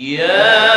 Yeah.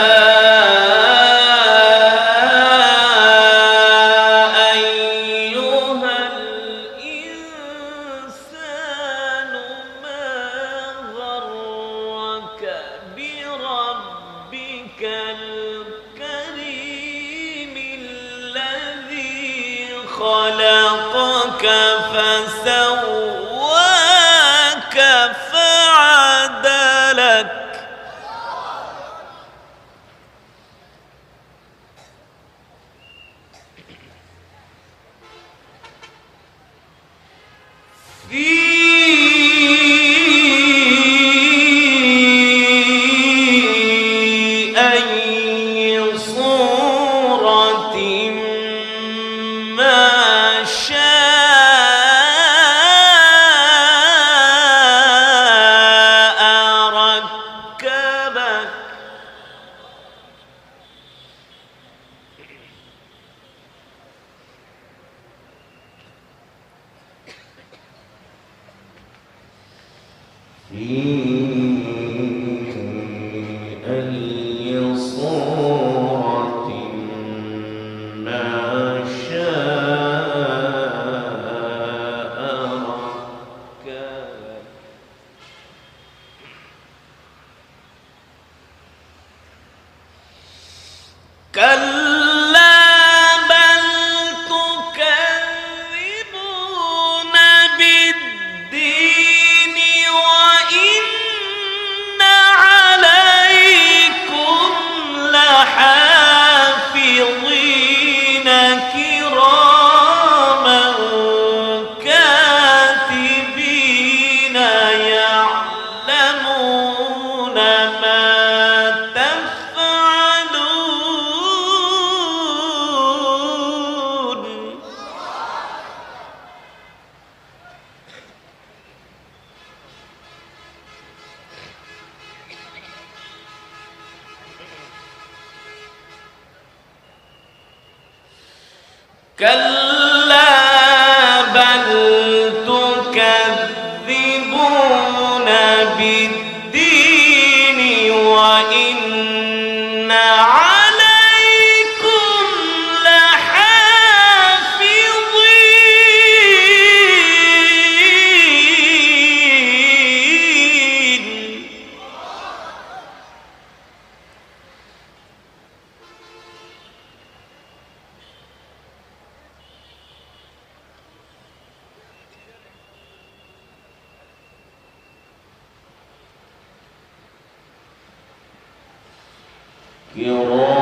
لك صراط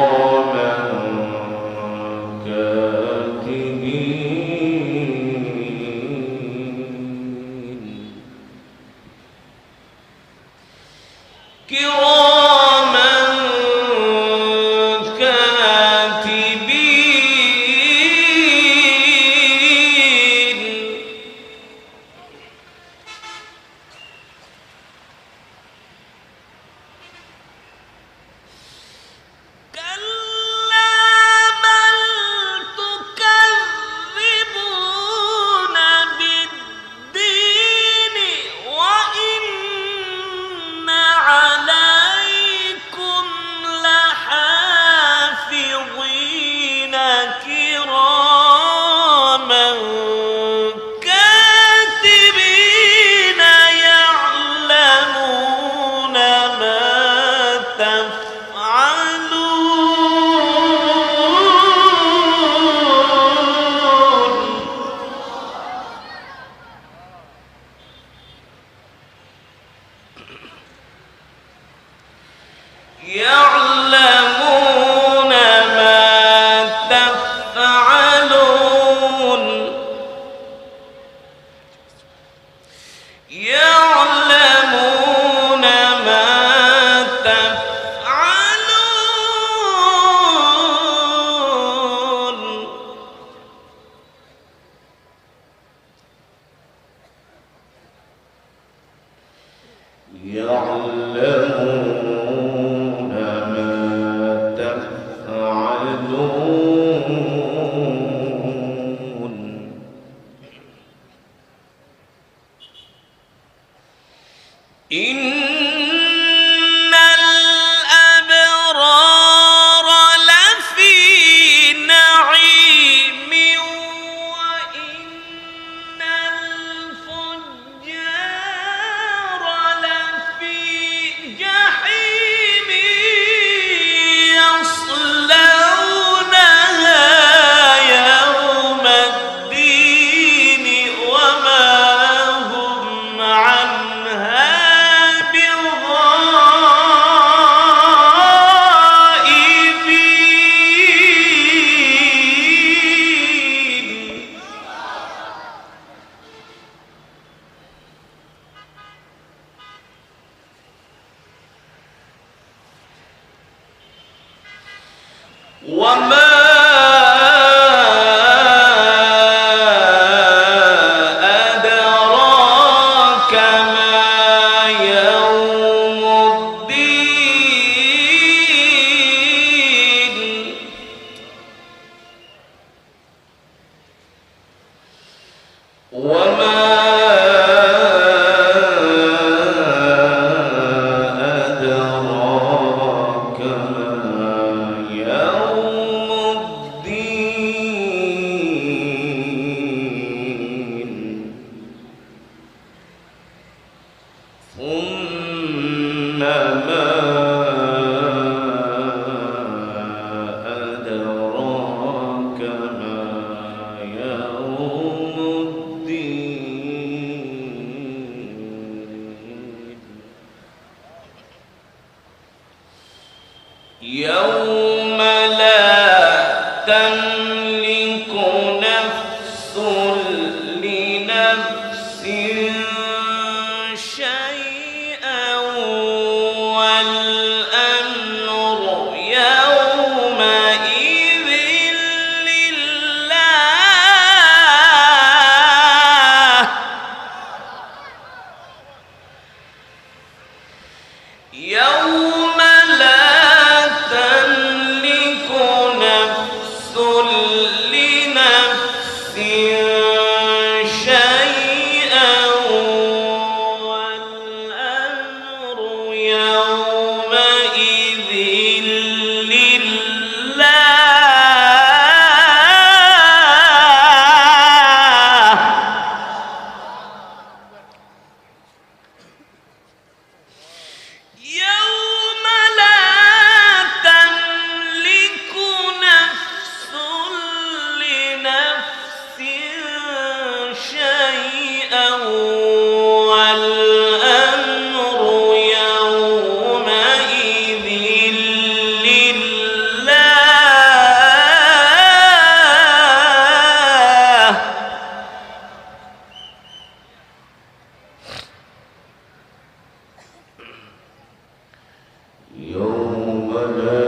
يوم لا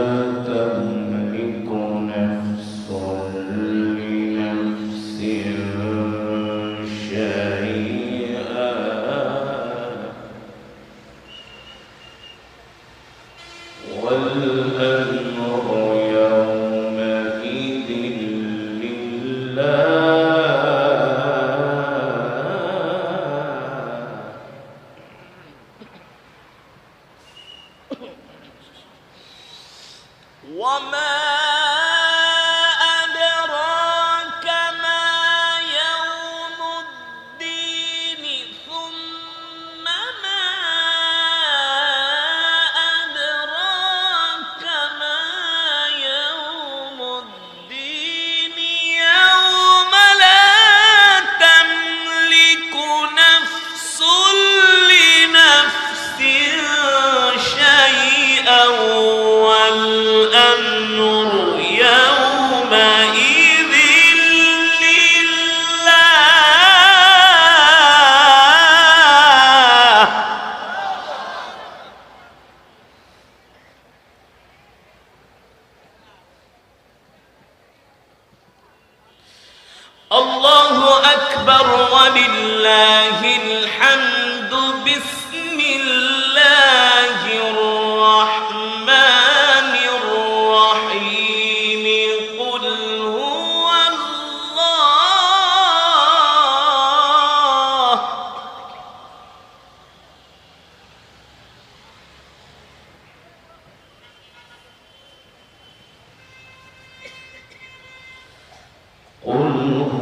قل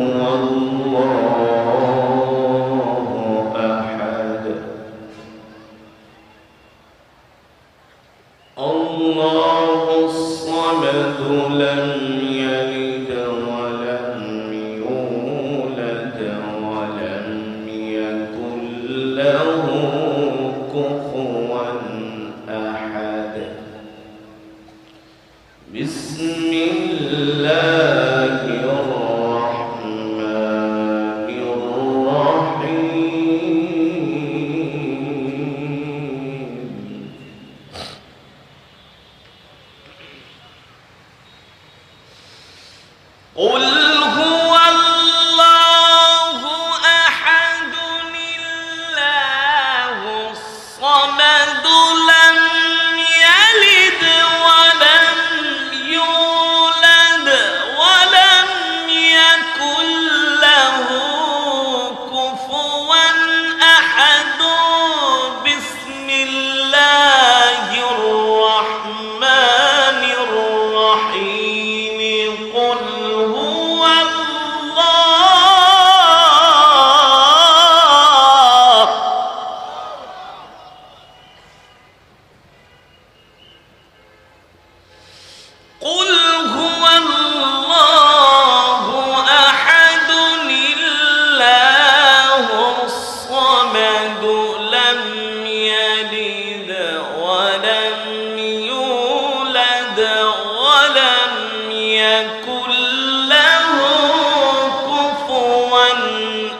هو الله محمد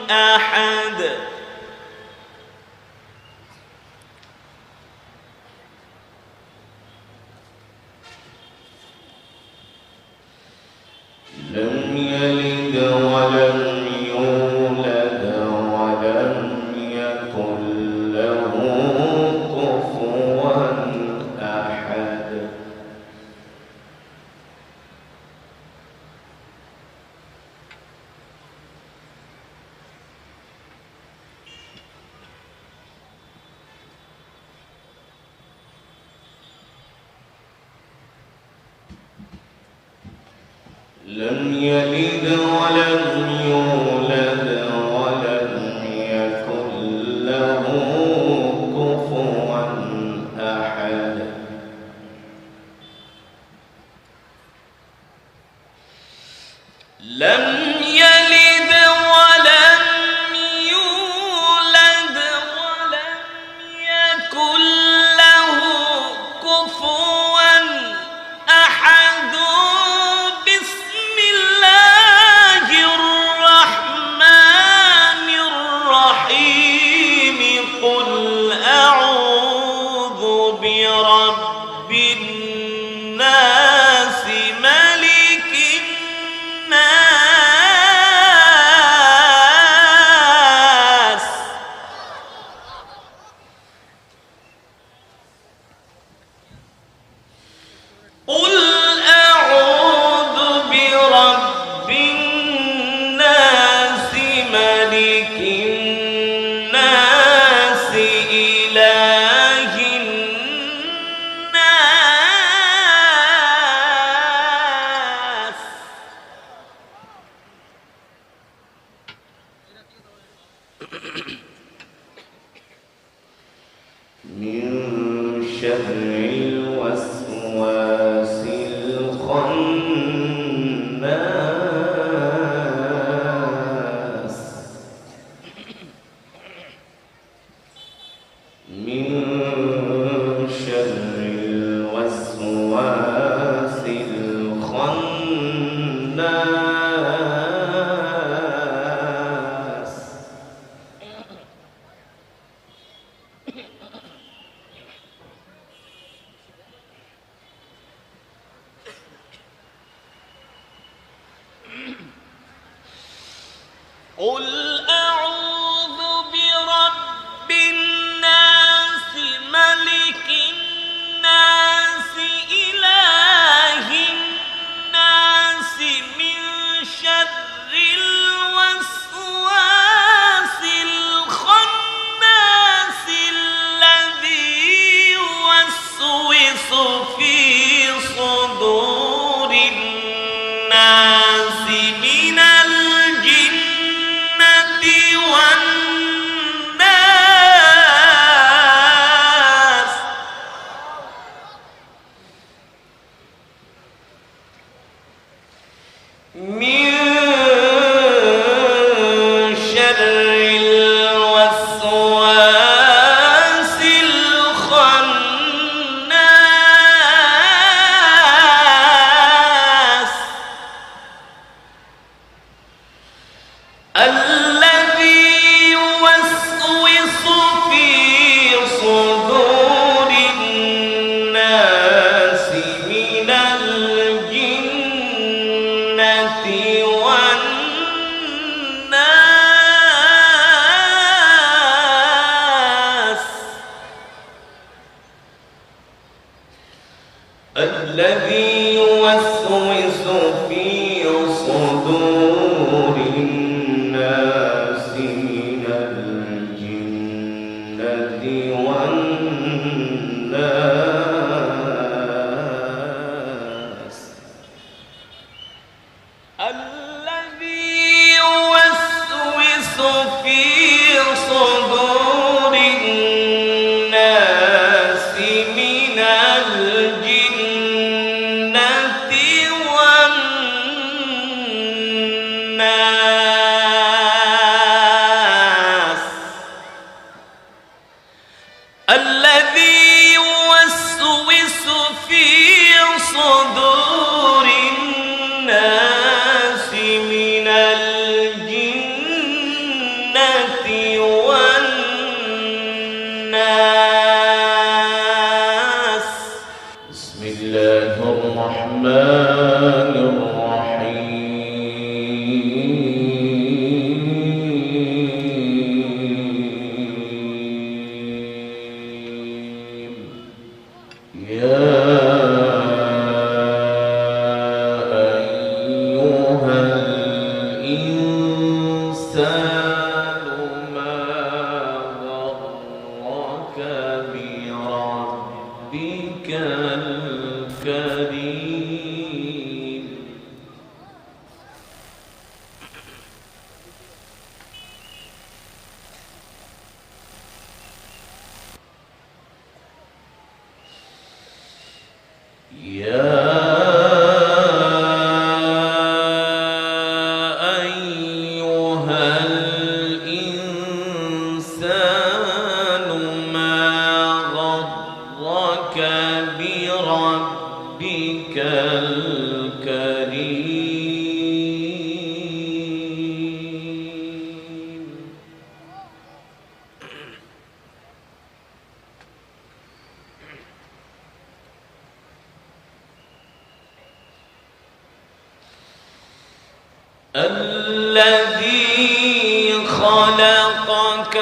أحد. لم الناس ملك الناس إله الذي خلقك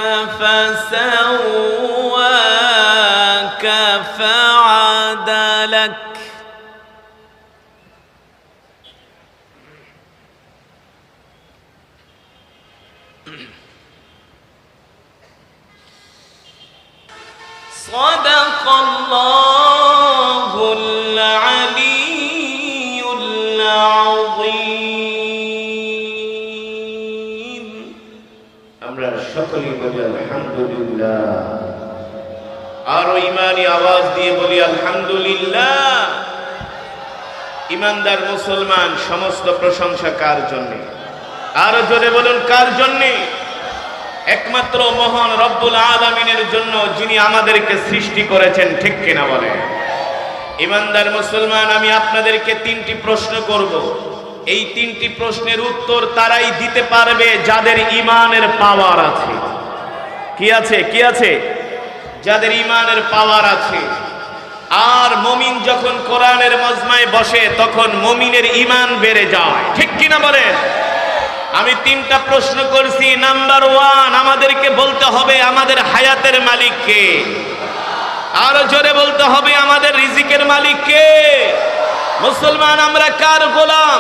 ইমানদার মুসলমান, সমস্ত প্রশংসা কার জন্য? আরও জোরে বলুন, কার জন্য? একমাত্র মহান রব্বুল আলামিনের জন্য যিনি আমাদেরকে সৃষ্টি করেছেন, ঠিক কিনা বলে ইমানদার মুসলমান, আমি আপনাদেরকে তিনটি প্রশ্ন করব। এই তিনটি প্রশ্নের উত্তর তারাই দিতে পারবে যাদের ইমানের পাওয়ার আছে। কি আছে? কি আছে? যাদের ইমানের পাওয়ার আছে। আর মমিন যখন কোরআনের মজমায় বসে, তখন মমিনের ইমান বেড়ে যায়। ঠিক কিনা বলেন আমি তিনটা প্রশ্ন করছি। নাম্বার ওয়ান আমাদেরকে বলতে হবে আমাদের হায়াতের মালিক কে? আরও জোরে বলতে হবে আমাদের রিজিকের মালিক কে? মুসলমান, আমরা কার গোলাম?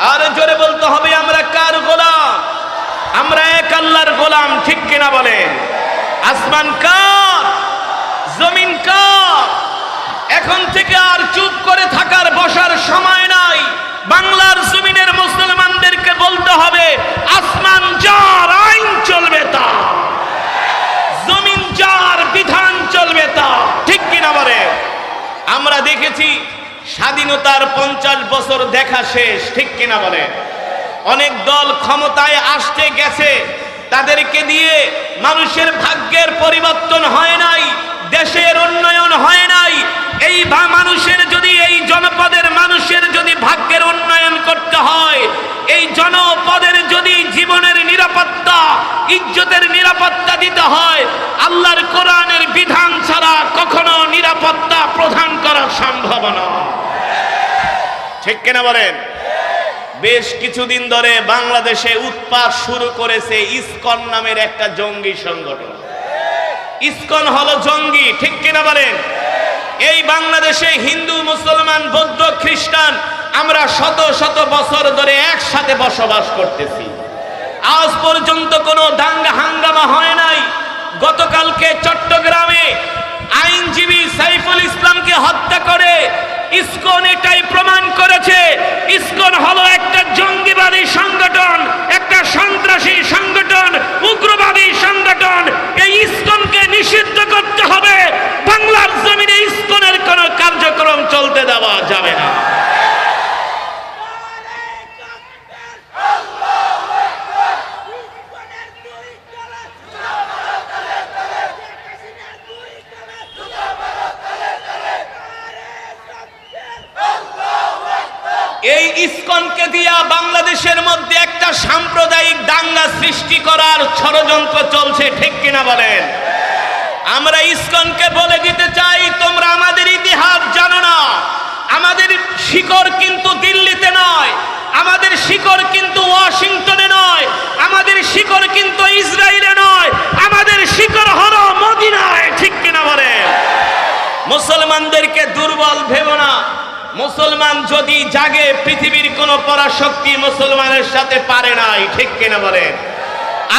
আরও জোরে বলতে হবে আমরা কার গোলাম? আমরা এক আল্লাহর গোলাম, ঠিক কিনা বলেন আসমান কার? জমিন কার? এখন থেকে আর চুপ করে থাকার বসার সময় নাই। বাংলার জমিনের মুসলমানদেরকে বলতে হবে, আসমান যার আইন চলবে তা, জমিন যার বিধান চলবে তা। ঠিক কিনা বলে? আমরা দেখেছি স্বাধীনতার পঞ্চাশ বছর দেখা শেষ, ঠিক কিনা বলে? অনেক দল ক্ষমতায় আসতে গেছে, তাদেরকে দিয়ে মানুষের ভাগ্যের পরিবর্তন হয় নাই, দেশের উন্নয়ন হয় নাই এই মানুষের যদি, এই জনপদের মানুষের যদি ভাগ্যের উন্নয়ন করতে হয়, এই জনপদের যদি জীবনের নিরাপত্তা, ইজ্জতের নিরাপত্তা দিতে হয়, আল্লাহর কোরআনের বিধান ছাড়া কখনো নিরাপত্তা প্রদান করা সম্ভব নয়। ঠিক কিনা বলেন? বেশ কিছুদিন ধরে বাংলাদেশে উৎপাত শুরু করেছে ইসকন নামের একটা জঙ্গি সংগঠন। ইসকন হলো জঙ্গি, ঠিক কিনা বলেন? এই বাংলাদেশে হিন্দু, মুসলমান, বৌদ্ধ, খ্রিস্টান, আমরা শত শত বছর ধরে একসাথে বসবাস করতেছি। আজ পর্যন্ত কোনো দাঙ্গা হাঙ্গামা হয় নাই। গতকালকে চট্টগ্রামে আইনজীবী সাইফুল ইসলামকে হত্যা করে ইসকন এটাই প্রমাণ করেছে। ইসকন হলো একটা জঙ্গিবাদী সংগঠন, একটা সন্ত্রাসী সংগঠন, উগ্রবাদী সংগঠন। এই ইসকনকে নিষিদ্ধ করতে হবে। বাংলার জমিনে দেওয়া যাবে না। এই ইসকনকে দিয়া বাংলাদেশের মধ্যে একটা সাম্প্রদায়িক দাঙ্গা সৃষ্টি করার ষড়যন্ত্র চলছে, ঠিক কিনা বলেন? আমরা ইস্কনকে বলে দিতে চাই, তোমরা আমাদের ইতিহাস জানো না। আমাদের শিকড় কিন্তু দিল্লিতে নয়, আমাদের শিকড় কিন্তু ওয়াশিংটনে নয়, আমাদের শিকড় কিন্তু ইসরায়েলে নয়, আমাদের শিকড় হলো মদিনায়, ঠিক কিনা বলেন মুসলমানদেরকে দুর্বল ভেবো না। মুসলমান যদি জাগে, পৃথিবীর কোন পরাশক্তি মুসলমানের সাথে পারে নাই, ঠিক কিনা বলেন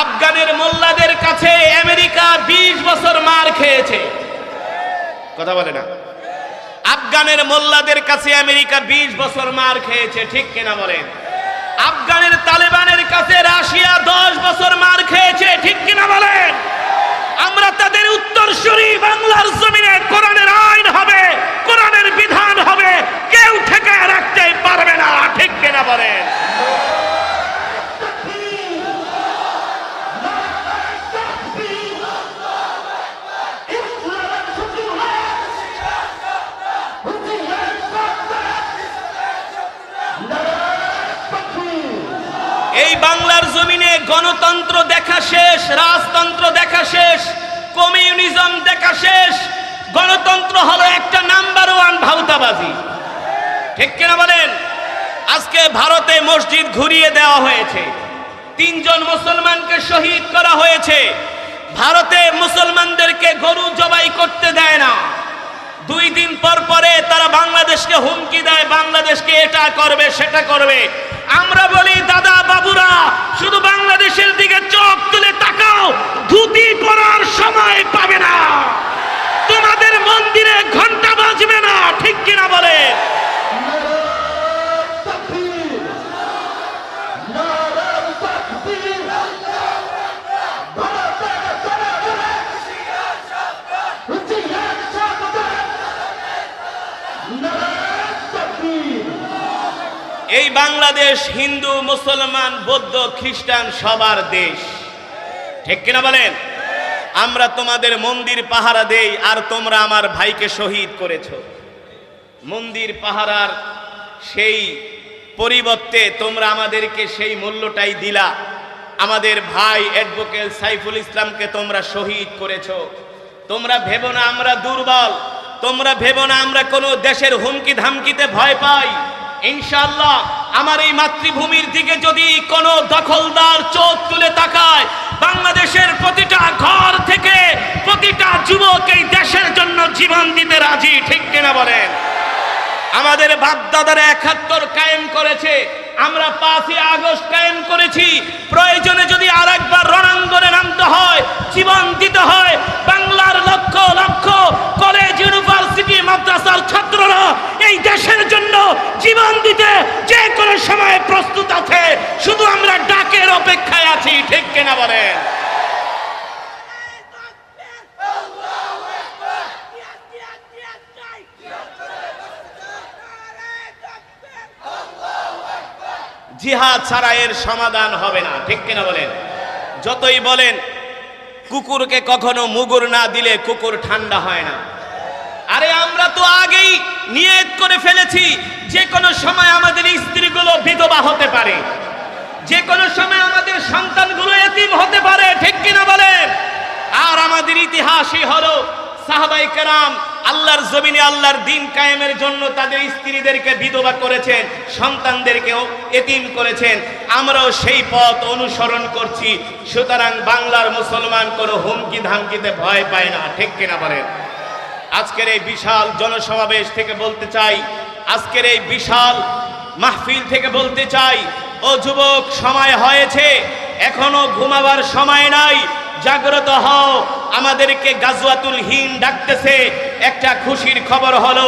আফগানের মোল্লাদের কাছে আমেরিকা ২০ বছর মার খেয়েছে। কথা বলে না? আফগানের মোল্লাদের কাছে আমেরিকা ২০ বছর মার খেয়েছে, ঠিক কিনা বলেন? আফগানের তালেবানের কাছে রাশিয়া 10 বছর মার খেয়েছে, ঠিক কিনা বলেন? আমরা তাদের উত্তরসূরি বাংলার জমিনে কোরআনের আইন হবে, কোরআনের বিধান হবে, কেউ ঠেকায় রাখতে পারবে না, ঠিক কিনা বলেন? শেষ, রাজতন্ত্র দেখা শেষ, কমিউনিজম দেখা শেষ, গণতন্ত্র হলো একটা নাম্বার ওয়ান ভাউতাবাজি ঠিক কিনা বলেন? আজকে ভারতে মসজিদ ঘুরিয়ে দেওয়া হয়েছে। তিনজন মুসলমানকে শহীদ করা হয়েছে। ভারতে মুসলমানদেরকে গরু জবাই করতে দেয় না। দুই দিন পর পরে তারা বাংলাদেশকে হুমকি দেয়, বাংলাদেশকে এটা করবে, সেটা করবে। আমরা বলি, দাদা, বাবুরা, শুধু বাংলাদেশের দিকে চোখ তুলে তাকাও, ধুতি পরার সময় পাবে না। তোমাদের মন্দিরে ঘণ্টা বাজবে না ঠিক কিনা বলে এই বাংলাদেশ হিন্দু, মুসলমান, বৌদ্ধ, খ্রিস্টান সবার দেশ। ঠিক কিনা বলেন? আমরা তোমাদের মন্দির পাহারা দেই আর তোমরা আমার ভাইকে শহীদ করেছ। মন্দির পাহারার সেই পরিবর্তে তোমরা আমাদেরকে সেই মূল্যটাই দিলা। আমাদের ভাই অ্যাডভোকেট সাইফুল ইসলামকে তোমরা শহীদ করেছ। তোমরা ভেবো না আমরা দুর্বল। তোমরা ভেবো না আমরা কোনো দেশের হুমকি ধামকিতে ভয় পাই। ইনশাআল্লাহ আমার এই মাতৃভূমির দিকে যদি কোনো দখলদার চোখ তুলে তাকায়, বাংলাদেশের প্রতিটা ঘর থেকে প্রতিটা যুবক এই দেশের জন্য জীবন দিতে রাজি, ঠিক কিনা বলেন? আমাদের বাপদাদারা একাত্তর কায়েম করেছে আমরা পাঁচই আগস্ট কায়েম করেছি। প্রয়োজনে যদি আর একবার রণাঙ্গনে নামতে হয়, জীবন দিতে হয়, বাংলার লক্ষ লক্ষ কলেজ, ইউনিভার্সিটি, মাদ্রাসার ছাত্ররা এই দেশের জন্য জীবন দিতে যে কোনো সময় প্রস্তুত আছে, শুধু আমরা ডাকের অপেক্ষায় আছি, ঠিক কেনা বলেন? জিহাদ ছাড়া এর সমাধান হবে না। ঠিক কিনা বলেন? যতই বলেন, কুকুরকে কখনো মুগুর না দিলে কুকুর ঠান্ডা হয় না। আরে আমরা তো আগেই নিয়ত করে ফেলেছি যে কোনো সময় আমাদের স্ত্রীগুলো বিধবা হতে পারে। যে কোনো সময় আমাদের সন্তানগুলো এতিম হতে পারে, ঠিক কিনা বলেন? আর আমাদের ইতিহাসই হলো সাহাবাই কেরাম আল্লাহর জমিনে আল্লাহর দিন কায়েমের জন্য তাদের স্ত্রীদেরকে বিধবা করেছেন সন্তানদেরকেও এতিম করেছেন। আমরাও সেই পথ অনুসরণ করছি। সুতরাং বাংলার মুসলমান কোনো হুমকি ধামকিতে ভয় পায় না, ঠিক কিনা বলেন? আজকের এই বিশাল জনসমাবেশ থেকে বলতে চাই, আজকের এই বিশাল মাহফিল থেকে বলতে চাই, ও যুবক, সময় হয়েছে, এখনও ঘুমাবার সময় নাই জাগ্রত হও। আমাদেরকে গাজওয়াতুল হিন ডাকতেছে। একটা খুশির খবর হলো,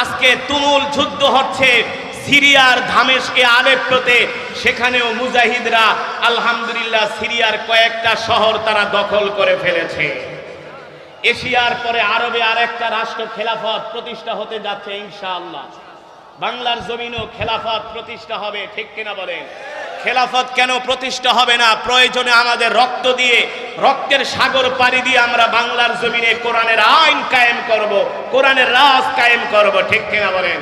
আজকে তুমুল যুদ্ধ হচ্ছে সিরিয়ার ধামেশকে আলেপ্টোতে সেখানেও মুজাহিদরা আলহামদুলিল্লাহ সিরিয়ার কয়েকটা শহর তারা দখল করে ফেলেছে। এশিয়ার পরে আরবে আরেকটা রাষ্ট্র খেলাফত প্রতিষ্ঠা হতে যাচ্ছে ইনশাআল্লাহ। বাংলার জমিনও খেলাফত প্রতিষ্ঠা হবে, ঠিক কিনা বলেন? খেলাফত কেন প্রতিষ্ঠা হবে না? প্রয়োজনে আমাদের রক্ত দিয়ে, রক্তের সাগর পাড়ি দিয়ে আমরা বাংলার জমিনে কোরআনের আইন কায়েম করব, কোরআনের রাজ কায়েম করব, ঠিক কিনা বলেন?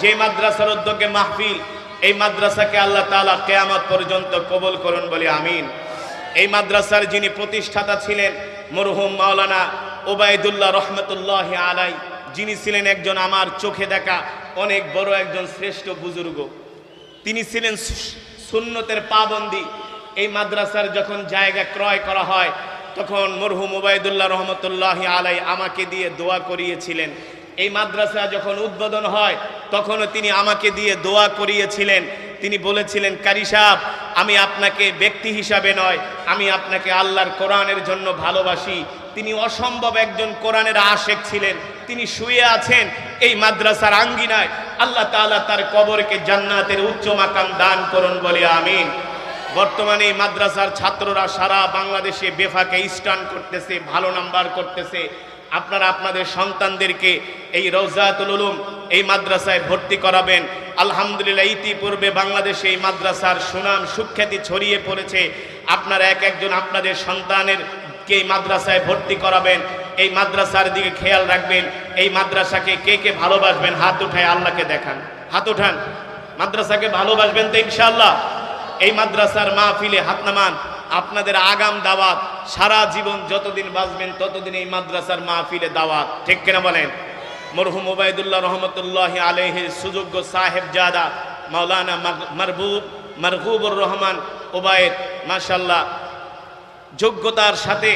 যে মাদ্রাসার উদ্যোগে মাহফিল, এই মাদ্রাসাকে আল্লাহ তাআলা কেয়ামত পর্যন্ত কবুল করুন বলে আমিন। এই মাদ্রাসার যিনি প্রতিষ্ঠাতা ছিলেন, মরহুম মাওলানা ওবায়দুল্লাহ রহমতুল্লাহ আলাই যিনি ছিলেন একজন আমার চোখে দেখা অনেক বড় একজন শ্রেষ্ঠ বুজুর্গ। তিনি ছিলেন সুন্নতের পাবন্দি। এই মাদ্রাসার যখন জায়গা ক্রয় করা হয়, তখন মরহুম ওবায়দুল্লাহ রহমতুল্লাহ আলাই আমাকে দিয়ে দোয়া করিয়েছিলেন। এই মাদ্রাসা যখন উদ্বোধন হয়, তখনও তিনি আমাকে দিয়ে দোয়া করিয়েছিলেন। তিনি বলেছিলেন, কারি সাহেব, আমি আপনাকে ব্যক্তি হিসাবে নয়, আমি আপনাকে আল্লাহর কোরআনের জন্য ভালোবাসি। তিনি অসম্ভব একজন কোরআনের আশেক ছিলেন। তিনি শুয়ে আছেন এই মাদ্রাসার আঙ্গিনায়। আল্লাহ তাআলা তার কবরকে জান্নাতের উচ্চ মাকাম দান করুন বলে আমিন। বর্তমানে এই মাদ্রাসার ছাত্ররা সারা বাংলাদেশে বেফাকে স্টান করতেছে, ভালো নাম্বার করতেছে। আপনারা আপনাদের সন্তানদেরকে এই রৌজাতুল উলুম এই মাদ্রাসায় ভর্তি করাবেন। আলহামদুলিল্লাহ, ইতিপূর্বে বাংলাদেশে এই মাদ্রাসার সুনাম সুখ্যাতি ছড়িয়ে পড়েছে। আপনারা এক একজন আপনাদের সন্তানের কে মাদ্রাসায় ভর্তি করাবেন, এই মাদ্রাসার দিকে খেয়াল রাখবেন, এই মাদ্রাসাকে কে কে ভালোবাসবেন, হাত উঠায় আল্লাহকে দেখান, হাত উঠান, মাদ্রাসাকে ভালোবাসবেন তো ইনশাআল্লাহ, এই মাদ্রাসার মাহফিলে হাত নামান, আপনাদের আগাম দাওয়াত, সারা জীবন যতদিন বাঁচবেন ততদিন এই মাদ্রাসার মাহফিলে দাওয়াত, ঠিক কিনা বলেন? মরহুম ওবায়দুল্লাহ রহমতুল্লাহ আলহের সুযোগ্য সাহেব জাদা মাওলানা মারবুব মারহুবুর রহমান ওবায়দ মাশাল্লাহ যোগ্যতার সাথে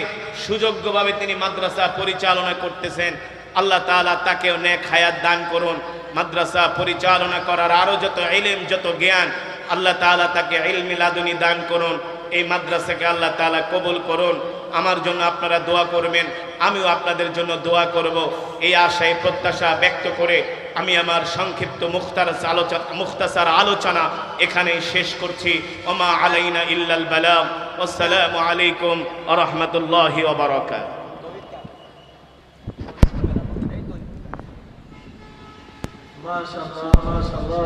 সুযোগ্যভাবে তিনি মাদ্রাসা পরিচালনা করতেছেন। আল্লাহ তালা তাকেও নেক হায়াত দান করুন। মাদ্রাসা পরিচালনা করার আরও যত এলেম যত জ্ঞান, আল্লাহ তালা তাকে এলমিলাদুনি দান করুন। এই মাদ্রাসাকে আল্লাহ তালা কবুল করুন। আমার জন্য আপনারা দোয়া করবেন, আমিও আপনাদের জন্য দোয়া করব। এই আশায় প্রত্যাশা ব্যক্ত করে আমি আমার সংক্ষিপ্ত মুখতার আলোচনা, মুখতাসার আলোচনা এখানেই শেষ করছি। ওমা আলাইনা ইল্লাল বালাম আসসালামু আলাইকুম ওয়া রাহমাতুল্লাহি ওয়া বারাকাতুহু। মাশাআল্লাহ মাশাআল্লাহ।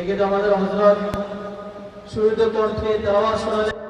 একে তো আমাদের হযরত শুরুতে কণ্ঠে তেলাওয়াত শোনালেন